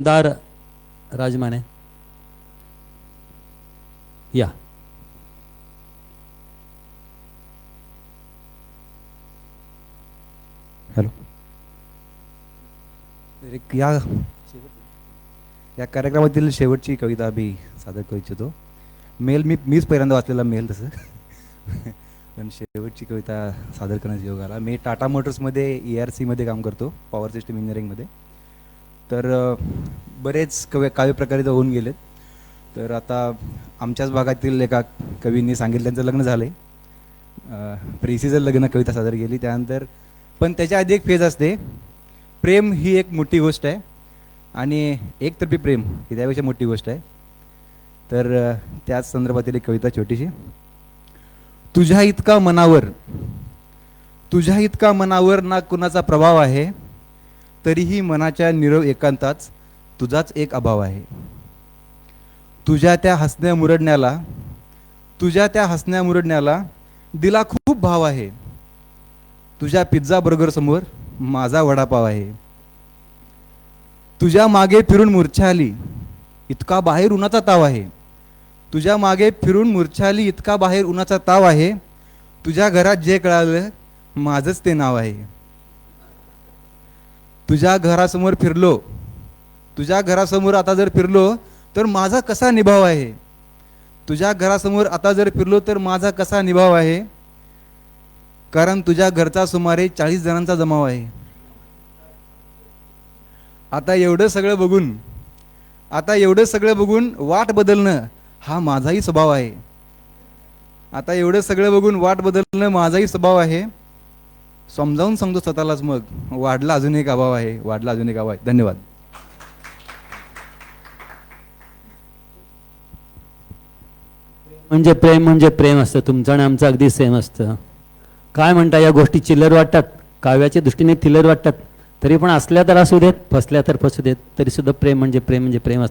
दार राजमाने. या. हॅलो. एक या. या कार्यक्रमातील शेवटची कविता आम्ही सादर करू इच्छितो. मेल मी मीच पहिल्यांदा वाचलेला मेल तसं. पण शेवटची कविता सादर करण्याचा योग आला. मी टाटा मोटर्समध्ये ई आर सीमध्ये काम करतो पॉवर सिस्टम इंजिनिअरिंगमध्ये तर बरेच कव्य काव्यप्रकारे तर होऊन गेलेत. तर आता आमच्याच भागातील एका कवींनी सांगितलं त्यांचं लग्न झालं आहे प्रेसीचं लग्न कविता सादर केली. त्यानंतर पण त्याच्या आधी एक फेज असते. प्रेम ही एक मोठी गोष्ट आहे. आणि एकतर्फी प्रेम ही त्यापेक्षा मोठी गोष्ट आहे. तर त्याच संदर्भातील एक कविता छोटीशी. तुझ्या इतका मनावर तुझ्या इतका मनावर ना कुणाचा प्रभाव आहे? तरीही मनाच्या निरव एकांताच तुझाच एक अभाव आहे. तुझ्या त्या हसण्या मुरडण्याला तुझ्या त्या हसण्या मुरडण्याला दिला खूप भाव आहे. तुझ्या पिझ्झा बर्गर समोर माझा वडापाव आहे. तुझ्या मागे फिरून मूर्छा आली इतका बाहेर उन्हाचा ताव आहे. तुझ्या मागे फिरून मूर्छा आली इतका बाहेर उन्हाचा ताव आहे. तुझ्या घरात जे कळालं माझंच ते नाव आहे. तुझ्या घरासमोर फिरलो. तुझ्या घरासमोर आता जर फिरलो तर माझा कसा निभाव आहे? तुझ्या घरासमोर आता जर फिरलो तर माझा कसा निभाव आहे? कारण तुझ्या घरचा सुमारे चाळीस जणांचा जमाव आहे. आता एवढं सगळं बघून आता एवढं सगळं बघून वाट बदलणं हा माझाही स्वभाव आहे. आता एवढं सगळं बघून वाट बदलणं माझाही स्वभाव आहे. समजावून सांगतो स्वतःलाच मग. वाढला अजून एक अभाव आहे. वाढला अजून एक अभाव आहे. धन्यवाद. म्हणजे प्रेम म्हणजे प्रेम असतं. तुमचं आणि आमचं अगदी सेम असतं. काय म्हणता या गोष्टी? चिल्लर वाटतात. काव्याच्या दृष्टीने थिलर वाटतात. तरी पण असल्या तर असू देत फसल्या तर फसू देत. तरी सुद्धा प्रेम म्हणजे प्रेम म्हणजे प्रेम असतं.